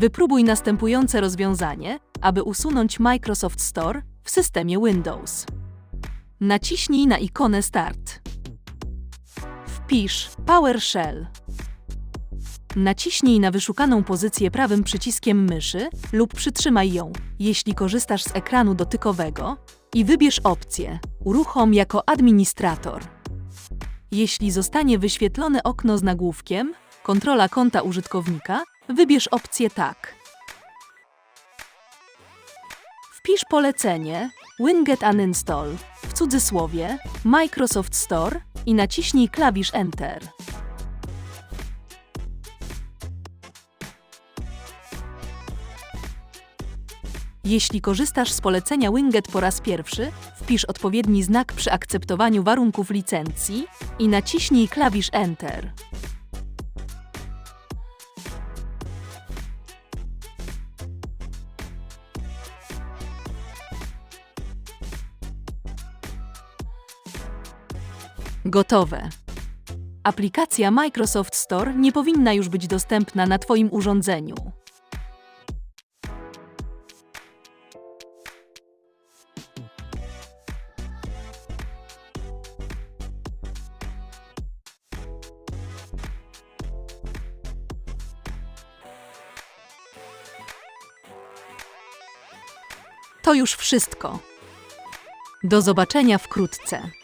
Wypróbuj następujące rozwiązanie, aby usunąć Microsoft Store w systemie Windows. Naciśnij na ikonę Start. Wpisz PowerShell. Naciśnij na wyszukaną pozycję prawym przyciskiem myszy lub przytrzymaj ją, jeśli korzystasz z ekranu dotykowego i wybierz opcję Uruchom jako administrator. Jeśli zostanie wyświetlone okno z nagłówkiem Kontrola konta użytkownika, wybierz opcję Tak. Wpisz polecenie Winget Uninstall w cudzysłowie Microsoft Store i naciśnij klawisz Enter. Jeśli korzystasz z polecenia Winget po raz pierwszy, wpisz odpowiedni znak przy akceptowaniu warunków licencji i naciśnij klawisz Enter. Gotowe. Aplikacja Microsoft Store nie powinna już być dostępna na Twoim urządzeniu. To już wszystko. Do zobaczenia wkrótce.